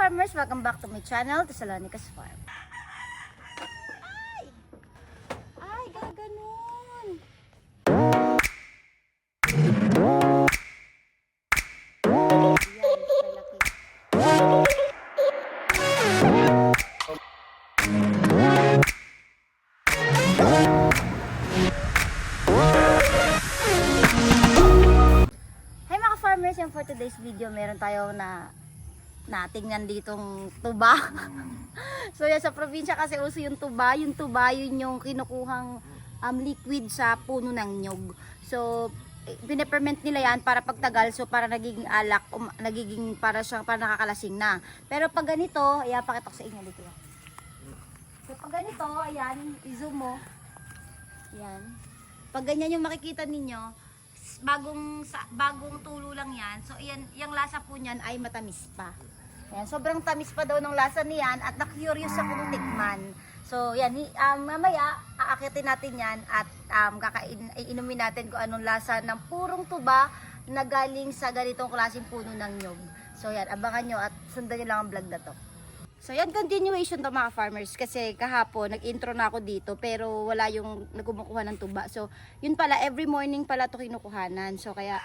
farmers, welcome back to my channel, Thessalonica's Farm. Ay! Ay, gaganon! Hi mga farmers, and for today's video, meron tayo na natingnan ditong tuba. so yan sa probinsya kasi uso yung tuba. Yung tuba, yun yung kinukuhang um, liquid sa puno ng nyog. So, eh, pinaperment nila yan para pagtagal so para nagiging alak um, nagiging para siyang para nakakalasing na pero pag ganito ayan pakita ko sa inyo dito so pag ganito ayan i-zoom mo ayan pag ganyan yung makikita ninyo bagong bagong tulo lang yan. So ayan, yung lasa po niyan ay matamis pa. Ayan, sobrang tamis pa daw ng lasa niyan at na-curious ako nung tikman. So yan, um, mamaya aakitin natin yan at um, kakain, inumin natin kung anong lasa ng purong tuba na galing sa ganitong klaseng puno ng nyog. So yan, abangan nyo at sundan nyo lang ang vlog na to. So yan, continuation to mga farmers kasi kahapon nag-intro na ako dito pero wala yung nagkumukuha ng tuba. So yun pala, every morning pala to kinukuhanan. So kaya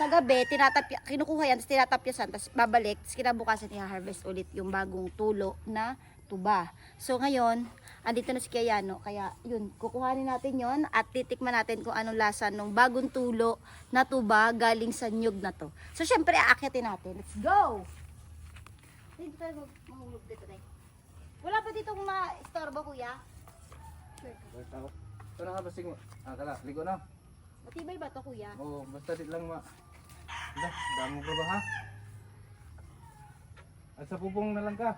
sa gabi, tinatapya, kinukuha yan, tapos tinatapyasan, tapos babalik, tapos kinabukasan i-harvest ulit yung bagong tulo na tuba. So ngayon, andito na si Kayano, kaya yun, kukuhanin natin yon at titikman natin kung anong lasa ng bagong tulo na tuba galing sa nyug na to. So syempre, aakyatin natin. Let's go! Hindi tayo mahulog dito, Day. Wala ba ditong ma-istorbo, kuya? Ito na nga basing mo. Ah, tala, ligo na. Matibay ba to, kuya? Oo, basta di lang ma... Dah, damo ka ba ha? At sa pupong na lang ka.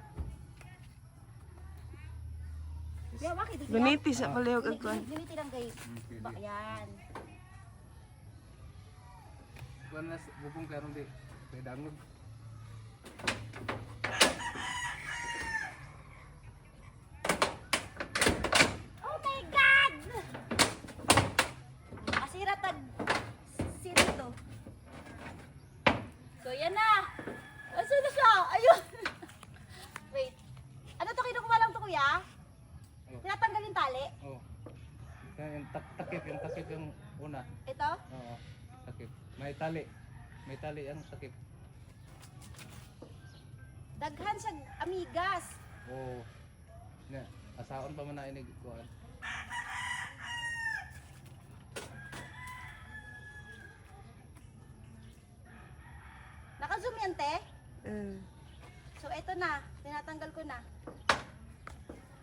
Kuya, bakit? Kuya? Ganiti sa palihog agkuan. gini- Giniti lang kay... Ba, yan. Kuan na sa pupong karon di. Kay dangog. Oh my God! Asira tag... Sino to? So, yan na. Asa na siya? Ayun. Wait. Ano to? Kinukuha lang to, kuya? Oh. Tinatanggal yung tali? Oo. Kaya yung tak takip, yung takip yung una. Ito? Oo, takip. May tali. May tali ang takip. Daghan siya amigas. Oo. Na, asaon pa man na inig kuan. Naka-zoom yan, te? Mm. So, eto na. Tinatanggal ko na.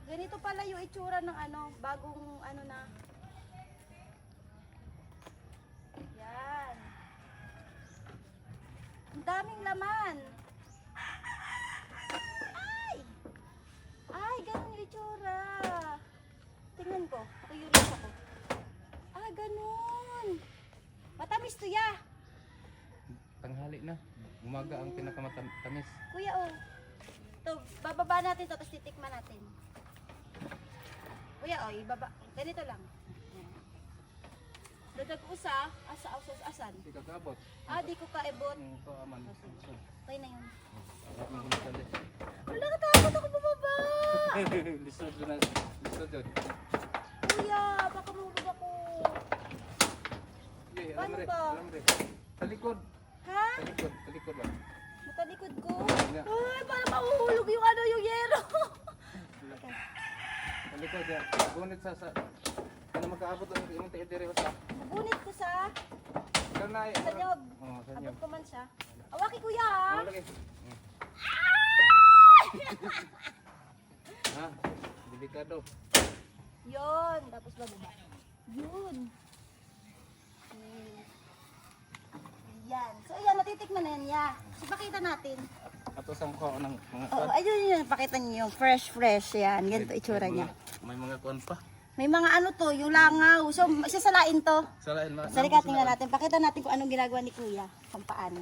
Ganito pala yung itsura ng ano, bagong ano na. Yan. Ang daming laman. Ay! Ay, ganun yung itsura. Tingnan ko. Curious ako. Ah, ganun. Matamis to ya. Tanghali na. Umaga ang pinakamatamis. Kuya, oh. Ito, bababa natin to, tapos titikman natin. Kuya, oh, ibaba. Ganito lang. Dadag usa, asa, asa, asan? Di ka kabot. Ah, di ko kaibot. Ang paaman. Okay na yun. Tali. Wala, natakot ako bumaba. Lisod na. Lisod yun. Kuya, baka mahulog ako. Paano alam rin. ba? Alam rin. Sa likod. Ha? Sa likod. Sa likod lang. Matalikod ko. Nga. Ay, para mahuhulog yung ano, yung yero. Sa likod yan. Gunit sa sa... Magkaabot ang imong tiid diri sa... Bunit ko sa, na. sa nyog. Oo, sa Abot nyog. ko man siya. Awaki kuya, ha? Ano lagi? Ha? Delikado. Yun. Tapos bababa. Yun. Hmm. Yan. So, ayan, natitikman na yan, ya. So, pakita natin. Ato sang ko ng mga Oo, ayun yun. Pakita niyo yung fresh, fresh. Yan. Ganito itsura niya. May mga kuan pa. May mga ano to, yung langaw. So, isasalain to. Salain ma. Sa likat tingnan natin. Pakita natin kung anong ginagawa ni Kuya. Kung paano.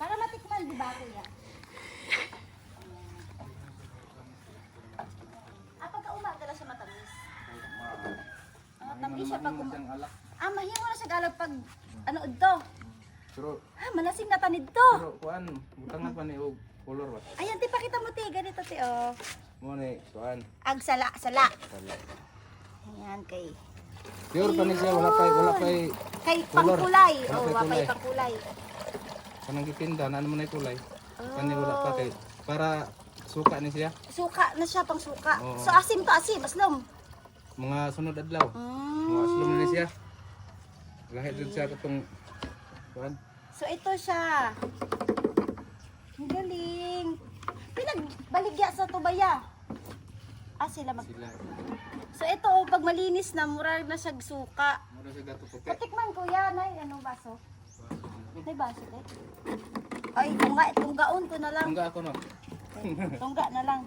Para matikman, di ba, Kuya? Ah, pagka umaga lang siya matamis. Ah, tamis siya pag umaga. Ah, mahimo na siya galap pag ano ito. Pero Ah, malasing na tanid to. pero kuan, butangan pa ni og Color ba? Ayan, ti, pakita mo, ti. Ganito, ti, oh. Mo ni kuan. Ag sala, sala. Sala. Ayan, kay. Pure pa ni siya wala pa wala pa Kay pangkulay. Wala Oh, pa'y wapay kulay. pangkulay. kanang gitinda na naman ay kulay. Oh. Kani wala pa kay para suka ni siya. Suka na siya, pang suka. Oo. So, asim to, asim. Aslom. Mga sunod adlaw. Mm. Mga slum na siya. Lahit din siya katong kuan. So, ito siya. Ang galing. Pinagbaligya sa tubaya. Ah, sila mag... Sila. So, ito, oh, pag malinis na, mura na siya suka. Mura siya gato puti. Patikman kuya, nay, anong baso? May baso, eh? Ay, tungga, tunggaon ko na lang. Tungga ako no. Ay, Tungga na lang.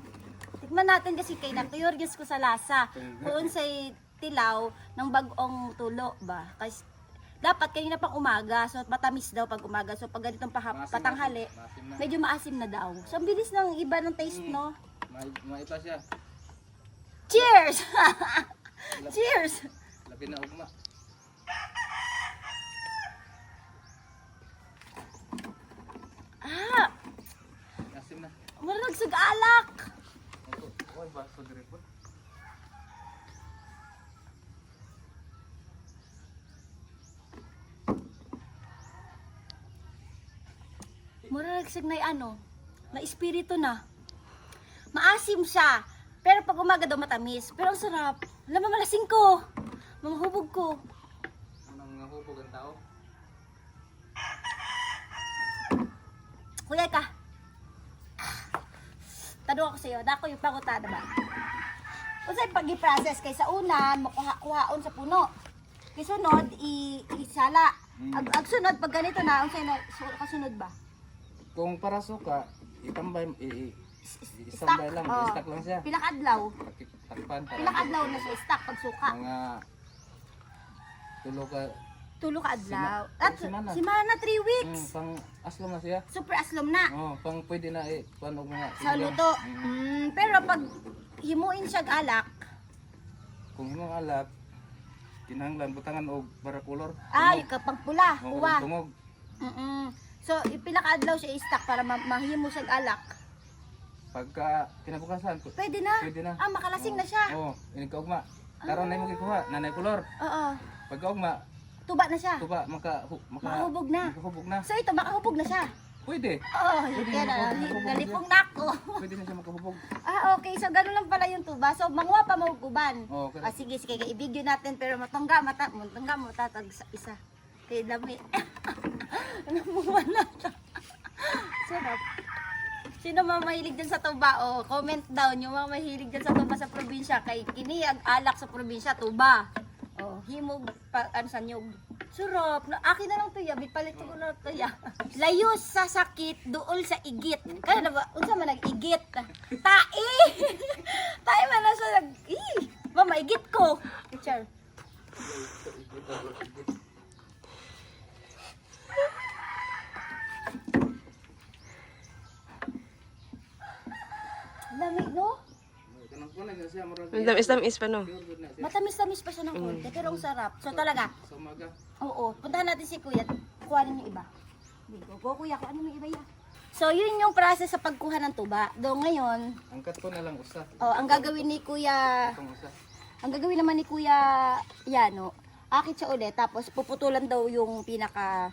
Tikman natin kasi kay na curious ko sa lasa. Kung sa tilaw ng bagong tulo ba? Kasi dapat kanina pang umaga, so matamis daw pag umaga. So pag ganitong paha- Maasim, patanghali, maasim na. medyo maasim na daw. So ang bilis ng iba ng taste, no? May maipa siya. Cheers! Cheers! Labi na ugma. Ah! Asim na. Marag alak! Oy baso dire po. Marag sa na ano, na espiritu na. Maasim siya. Pero pag umaga daw matamis. Pero ang sarap. Alam mo, malasing ko. Mamahubog ko. Anong nahubog ang tao? Kuya ka. Tanong ako sa'yo, dako yung pangutada ba? Kung sa'yo pag i-process kay sa una, makuha kuhaon sa puno. Kay sunod, i isala. Ag, ag sunod, pag ganito na, ang sa'yo na, su, kasunod ba? Kung para suka, itambay i, i, Stock. isambay lang, Oh. i-stack lang siya. Pilakadlaw. Takip, takpan para Pilakadlaw na siya, stock pag suka. mga tulo ka Tulo ka adlaw. Sima- At simana. simana, 3 mm, weeks. pang aslom na siya. Super aslom na. Oh, pang pwede na eh kuan og mga Sa ulam. luto. Mm. Mm, pero pag himuin siya alak, Kung imong alak kinahanglan butangan og barakulor. ay, kapag pula, Oo, uwa. tungog. Mm-mm. So, ipilakadlaw siya i-stack para ma- mahimo siya alak. Pagka kinabukasan, pu- Pwede na. pwede na. Ah, makalasing na siya. Oh, ini ka ugma. Karon na mo gikuha, nanay kulor. Oo. Pagka ugma, Tuba na siya. tuba maka hu, maka Makahubog na. makahubog na. So, ito, makahubog na siya. Pwede. Oo, Pwede kaya na, nalipong na ako. Pwede na siya makahubog. ah, okay. So, ganun lang pala yung tuba. So, manguha pa mo guban. Oh, okay. Ah, sige, sige. I-video natin. Pero matangga, mata, matangga mo tatag sa isa. Kaya dami. Namuha na. Sarap. Sino mga mahilig dyan sa tuba? O, comment down yung mga mahilig dyan sa tuba sa probinsya. Kay kini alak sa probinsya, tuba. O, himog, pa, ano sa nyug. Sarap. Na, akin na lang to ya. Bipalit ko na to ya. Layos sa sakit, duol sa igit. Kaya na ba? Unsa man nag-igit? Tai! Tai man na siya nag... Ih! Mama, igit ko. Picture. Lamig, no? Tamis-tamis pa no. Matamis-tamis pa siya ng konti, pero ang sarap. So talaga, Sa umaga. oo, puntahan natin si Kuya. Kuhanin yung iba. Go, go Kuya, kuhanin mo yung iba yan. So yun yung process sa pagkuha ng tuba. Do ngayon, Angkat ko na lang usa. oh, ang gagawin ni Kuya, Itong usa. ang gagawin naman ni Kuya Yano, akit siya ulit, tapos puputulan daw yung pinaka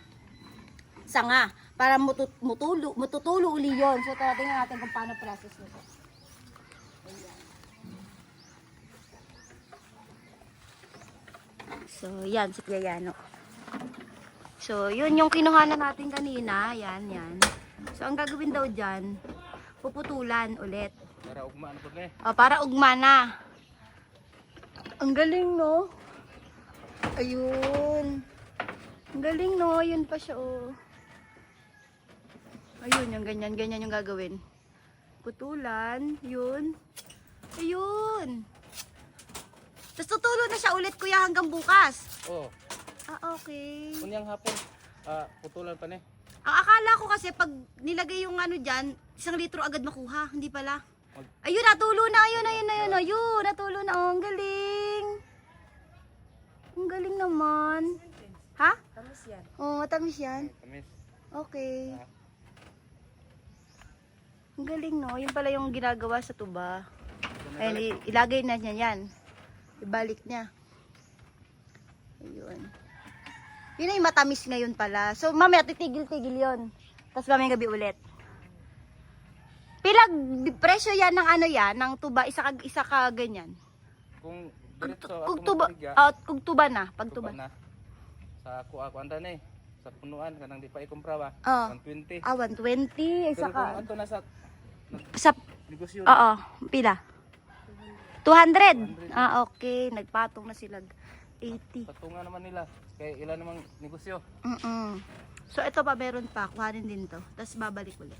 sanga para mutu mutulo, mututulo uli yun. So tingnan natin kung paano process nito. So, yan, si Yano. So, yun yung kinuhanan natin kanina. Yan, yan. So, ang gagawin daw dyan, puputulan ulit. Para ugma na ni. Ah, para ugma na. Ang galing, no? Ayun. Ang galing, no? Yun pa siya, oh. Ayun, yung ganyan, ganyan yung gagawin. Putulan, yun. Ayun. Tapos tutulo na siya ulit, kuya, hanggang bukas. Oh, Ah, okay. unyang hapon. Ah, putulan pa ni. Ang akala ko kasi pag nilagay yung ano dyan, isang litro agad makuha. Hindi pala. Ayun, natulo na. Ayun, ayun, ayun, ayun. Natulo na. Oh, ang galing. Ang galing naman. Ha? Tamis yan. Oo, oh, matamis yan. Tamis. Okay. Ang galing no. Yun pala yung ginagawa sa tuba. Ayun, i- ilagay na niya yan. Ibalik niya. Ayun. Yun yung matamis ngayon pala. So, mamaya titigil-tigil yun. Tapos mamaya gabi ulit. Pilag presyo yan ng ano yan, ng tuba, isa ka, isa ka ganyan. Kung Kung, kung tuba, magpaligya, ah, kung tuba na, pag tuba tuba. na. Sa ako ako anda ni. Sa punuan kanang di pa ikumpra ba? Oh. 120. Ah, 120, isa Pero kung ka. ato na sa Sa, negosyo. oo, pila? 200? Ah, okay. Nagpatong na sila. 80. Patungan naman nila. Kaya ilan namang negosyo. Mm-mm. So, ito pa, meron pa. Kuhanin din to. Tapos babalik ulit.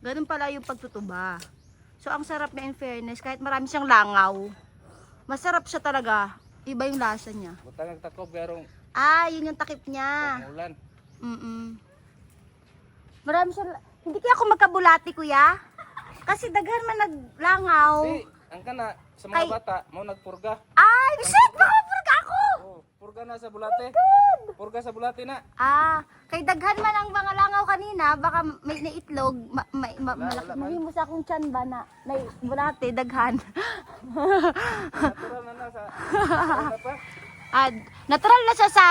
Ganun pala yung pagtutuba. So, ang sarap niya in fairness. Kahit marami siyang langaw. Masarap siya talaga. Iba yung lasa niya. Butang nagtakop garong Ah, yun yung takip niya. pangulan. Mm-mm. Marami siyang... Hindi kaya ako magkabulati, kuya? Kasi daghan man naglangaw. Di, ang kana sa mga Kay- bata, mo nagpurga. Ay, shit! Makapurga ako! Oh, purga na sa bulate. Purga sa bulate na. Ah, kay daghan man ang mga langaw kanina, baka may naitlog, ma, ma, ma, Wala, malaki, wala man. mahimo sa akong tiyan ba na, na bulate, daghan. Natural na na sa sa pa. ah, natural na siya sa,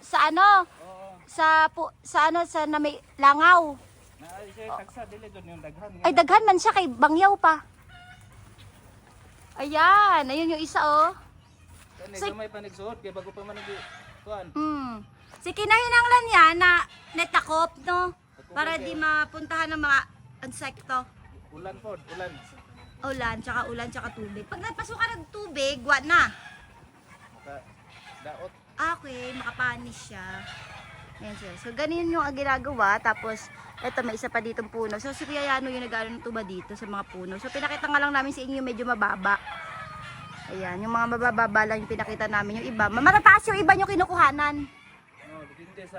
sa ano, Oo. sa, pu, sa ano, sa na may langaw. Na ay siya tagsa dili doon yung daghan. Ay, daghan man siya kay bangyaw pa. Ayan, ayun yung isa oh. Kani Say- gamay pa nagsuot kay bago pa man nag kuan. Hmm. Si kinahinanglan niya na netakop, no? Para di mapuntahan ng mga insekto. Ulan pod, ulan. Ulan, tsaka ulan, tsaka tubig. Pag napasukan ng tubig, wa na. Maka daot. Ah, Okay, makapanis siya. Ayan siya. So, ganyan yung ginagawa. Tapos, eto, may isa pa ditong puno. So, si Kuya Yano yung nag ng tuba dito sa mga puno. So, pinakita nga lang namin sa inyo medyo mababa. Ayan, yung mga mabababa lang yung pinakita namin. Yung iba, matataas yung iba yung kinukuhanan. Oh,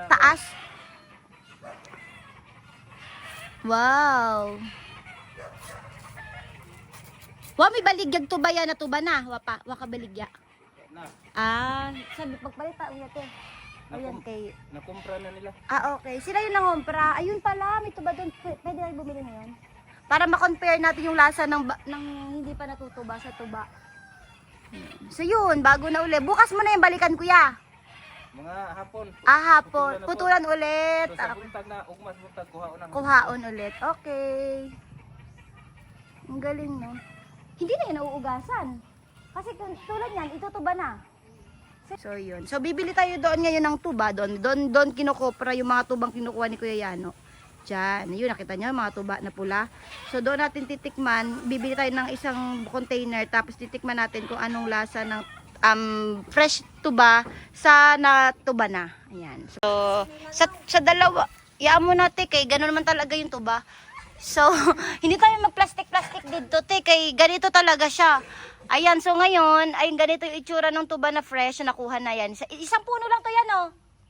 Taas. Wow. Wa may baligyag tuba yan na tuba na. Wa pa, wa ka baligya. Ah, sabi pagpalita uya te. Ayan Nakum, kay nakumpra na nila. Ah, okay. Sila yung nangompra. Ayun pala, may tuba doon. P- pwede na bumili ngayon. Para ma-compare natin yung lasa ng, ba- ng hindi pa natutuba sa tuba. So yun, bago na uli. Bukas mo na yung balikan kuya. Mga hapon. Ah, hapon. Putulan na ulit. So, sa Ah, buntag na ugmas buntag kuhaon na. kuhaon ulit. Okay. Ang galing, no? Hindi na yun nauugasan. Kasi kung- tulad yan, itutuba na. So, yun. So, bibili tayo doon ngayon ng tuba. Doon, doon, doon kinukopra yung mga tubang kinukuha ni Kuya Yano. Diyan. Yun, nakita niyo, mga tuba na pula. So, doon natin titikman. Bibili tayo ng isang container. Tapos, titikman natin kung anong lasa ng um, fresh tuba sa na tuba na. Ayan. So, sa, sa dalawa, iyaan mo natin kay gano'n naman talaga yung tuba. So, hindi tayo mag-plastic-plastic dito, te, kay ganito talaga siya. Ayan, so ngayon, ay ganito yung itsura ng tuba na fresh na nakuha na yan. Sa, isang puno lang to yan, oh.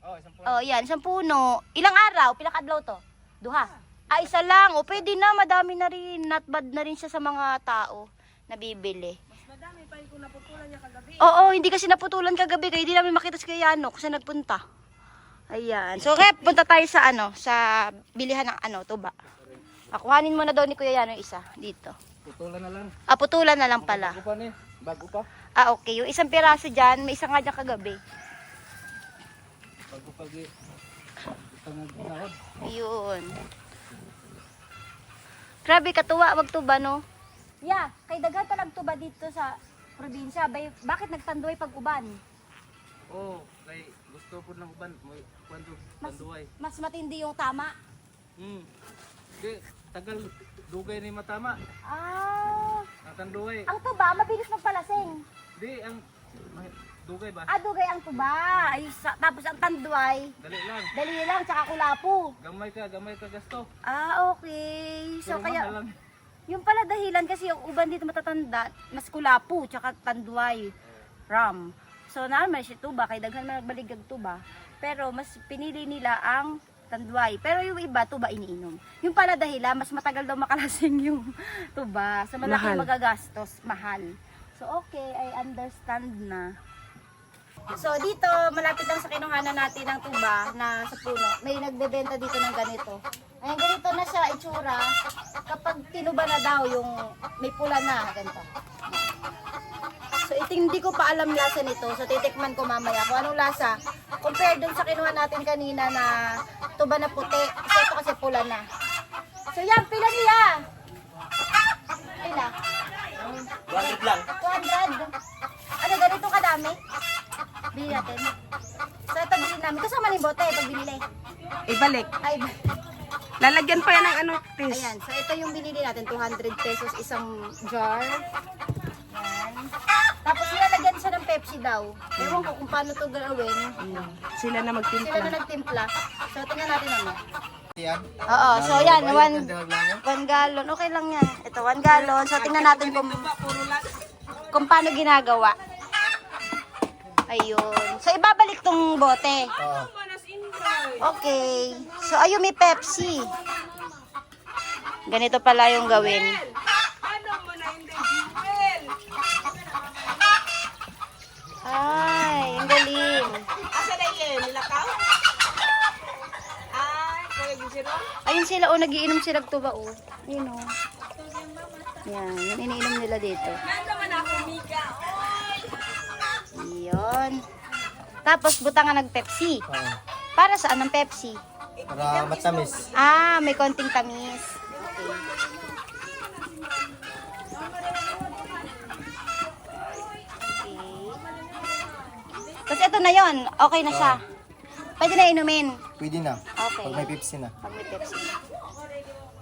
Oh, isang puno. Oh, yan, isang puno. Ilang araw? Pilang adlaw to? Duha. Ah, isa lang. O, pwede na. Madami na rin. Not bad na rin siya sa mga tao na bibili. Madami pa yung naputulan niya kagabi. Oo, hindi kasi naputulan kagabi. Kaya hindi namin makita si Kuya Yano kasi nagpunta. Ayan. So, kaya punta tayo sa ano, sa bilihan ng ano, tuba. Akuhanin mo na daw ni Kuya Yano yung isa dito. Putulan na lang. Ah, putulan na lang pala. Bago pa ni. Bago pa. Ah, okay. Yung isang piraso dyan, may isa nga dyan kagabi. Bago pa gi. Tangag sahod. Yun. Grabe, katuwa, wag tuba, no? Yeah, kay daghan talag tuba dito sa probinsya. Bay, bakit nagtanduay pag uban? Oh, kay gusto ko ng uban mo kwento Mas-. Mas matindi yung tama. Hmm. Di tagal dugay ni matama. Ah, Ang tanduay. ang tuba, mabilis magpalasing. Di ang dugay ba? Ah, dugay ang tuba. Ay, sa, tapos ang tanduay, Dali lang. dali lang, tsaka kulapo. Gamay ka, gamay ka gasto. Ah, okay. So, Pero kaya, lang. yung pala dahilan kasi yung uban dito matatanda, mas kulapo, tsaka tanduay, ram. So, naman si tuba, kay daghan man nagbaligag tuba. Pero, mas pinili nila ang tanduay. Pero yung iba, tuba iniinom. Yung pala dahilan, mas matagal daw makalasing yung tuba. So, malaki Mahal. magagastos, mahal. So, okay, I understand na. So dito, malapit lang sa kinuhanan natin ng tuba na sa puno. May nagbebenta dito ng ganito. Ayan, ganito na siya itsura. Kapag tinuba na daw yung may pula na, ganito. Ito hindi ko pa alam lasa nito. So titikman ko mamaya kung anong lasa. Compare dun sa kinuha natin kanina na tuba na puti. So ito kasi pula na. So yan, pila niya. Pila? 100 lang. 200. Ano, ganito kadami? Bili natin. So ito bili namin. Kasama ni bote pag binili. Ibalik. Ay, Lalagyan pa yan ng ano, Chris. ayan. So ito yung binili natin. 200 pesos isang jar. Ayan. Tapos nilalagyan siya ng Pepsi daw. Ewan ko kung paano to gawin. Sila na Sila magtimpla. na nagtimpla. So tingnan natin ano. Yan. Oo, so yan. One, one gallon. Okay lang yan. Ito, one gallon. So tingnan natin kung, kung paano ginagawa. Ayun. So ibabalik tong bote. Oo. Okay. So, ayun, may Pepsi. Ganito pala yung gawin. Ano mo na hindi, Jewel? Ay, ang galing. Asa na yun? Nilakaw? Ay, kuya Gisiro? Ayun sila, oh, nagiinom sila tuba, oh. Ayun, oh. Yan, yung iniinom nila dito. Yun. Tapos, buta nga nag-Pepsi. Para saan ang Pepsi? Para matamis. Ah, may konting tamis. Okay. Okay. Tapos ito na yon, okay na siya. Pwede na inumin. Pwede na. Okay. Pag may Pepsi na. Pag may Pepsi.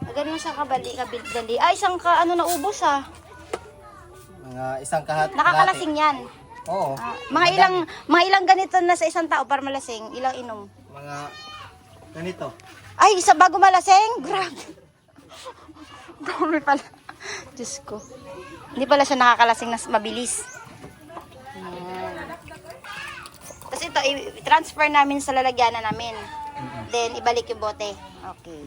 Ah, Ganun siya kabali, kabili. Ay, isang ka, ano naubos ah. Mga isang kahat. Nakakalasing yan. kalahati. Oo. Ah, mga ilang, mga ilang ganito na sa isang tao para malasing. Ilang inom. Mga ganito. Ay, isa bago malasing? Grabe. Dami pala. Diyos ko. Hindi pala siya nakakalasing na mabilis. Ayan. Tapos ito, i-transfer namin sa lalagyanan namin. Then, ibalik yung bote. Okay.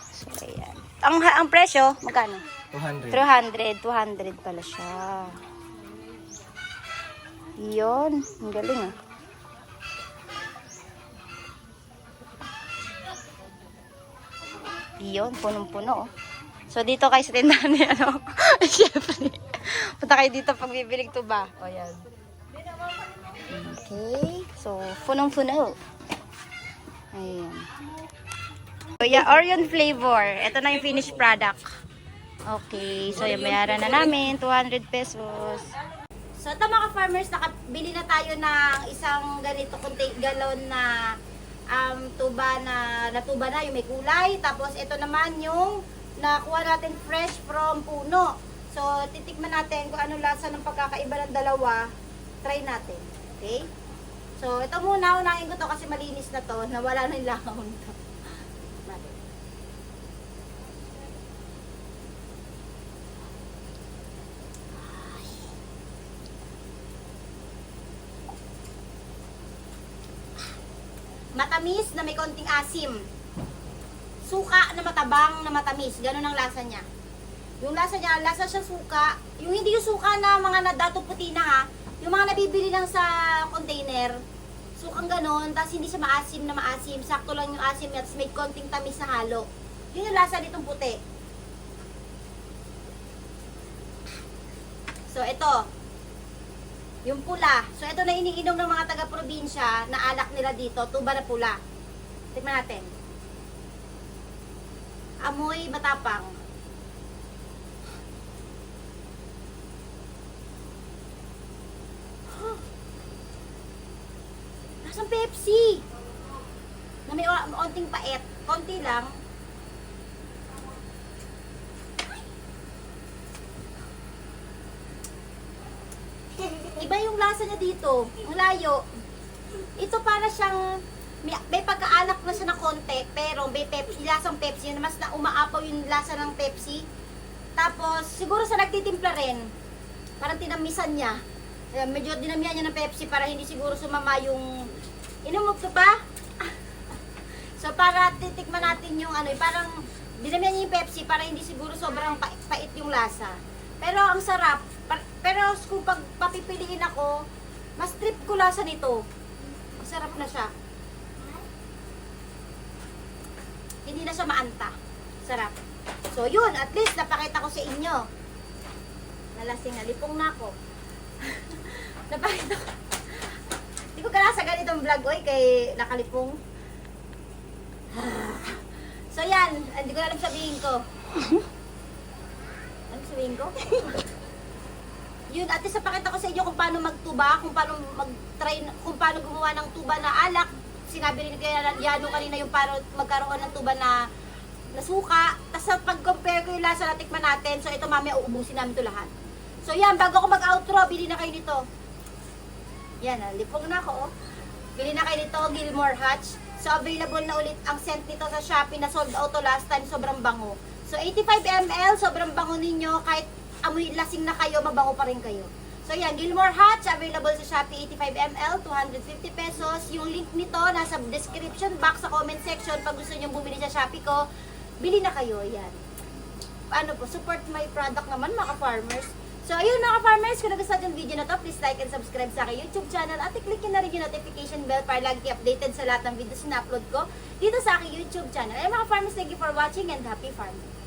So, ayan. Ang, ang presyo, magkano? 200. 300. 200 pala siya. Yun. Ang galing ah. Yun, punong-puno. oh. So, dito kayo sa tindahan ni ano, syempre. Punta kayo dito pag bibilig to ba? O, yan. Okay. So, punong-puno. Ayan. So, yeah, Orion flavor. Ito na yung finished product. Okay. So, yung bayaran na namin. 200 pesos. So, ito mga farmers, nakabili na tayo ng isang ganito contain galon na um, tuba na natuba na yung may kulay. Tapos ito naman yung nakuha natin fresh from puno. So, titikman natin kung ano lasa ng pagkakaiba ng dalawa. Try natin. Okay? So, ito muna, unahin ko to kasi malinis na to. Nawala na yung langaw nito. Matamis na may konting asim. Suka na matabang na matamis. Ganun ang lasa niya. Yung lasa niya, lasa siya suka. Yung hindi yung suka na mga nadato puti na ha. Yung mga nabibili lang sa container. Sukang ganun. Tapos hindi siya maasim na maasim. Sakto lang yung asim niya. Tapos may konting tamis na halo. Yun yung lasa nitong puti. So, ito. Yung pula. So, ito na iniinom ng mga taga-probinsya na alak nila dito. Tuba na pula. Tignan natin. Amoy matapang. Lasang Pepsi. Na may onting pait. Konti lang. Iba yung lasa niya dito. Ang layo. Ito para siyang may, may pagkaalak na siya na konti, pero may Pepsi, lasang Pepsi, mas na umaapaw yung lasa ng Pepsi. Tapos, siguro sa nagtitimpla rin, parang tinamisan niya. Medyo dinamihan niya ng Pepsi para hindi siguro sumama yung... Inumog ko pa? so, para titikman natin yung ano, eh, parang dinamihan niya yung Pepsi para hindi siguro sobrang pa- pait yung lasa. Pero ang sarap. Pero kung pag papipiliin ako, mas trip ko lasa nito. Masarap na siya. Hindi na siya maanta. Sarap. So yun, at least napakita ko sa inyo. Nalasing na, lipong na ako. napakita ko. Hindi ko kala sa ganitong vlog, oy, kay nakalipong. so yan, hindi ko alam sabihin ko. Ano sabihin ko? Yun, at least napakita ko sa inyo kung paano magtuba, kung paano mag-try, kung paano gumawa ng tuba na alak. Sinabi rin kaya Yano kanina yung paano magkaroon ng tuba na nasuka. Tapos pag-compare ko yung lasa na tikman natin, so ito mamaya uubusin namin ito lahat. So yan, bago ako mag-outro, bili na kayo nito. Yan, ah, lipong na ako. Oh. Bili na kayo nito, Gilmore Hatch. So available na ulit ang scent nito sa Shopee na sold out to last time, sobrang bango. So 85 ml, sobrang bango ninyo. Kahit amoy lasing na kayo, mabango pa rin kayo. So yan, Gilmore Hatch, available sa Shopee 85 ml, 250 pesos. Yung link nito nasa description box sa comment section. Pag gusto nyo bumili sa Shopee ko, bili na kayo. Yan. Ano po, support my product naman mga farmers. So ayun mga farmers, kung nagustuhan yung video na to, please like and subscribe sa aking YouTube channel at i-click na rin yung notification bell para lagi updated sa lahat ng videos na upload ko dito sa aking YouTube channel. Ay mga farmers, thank you for watching and happy farming!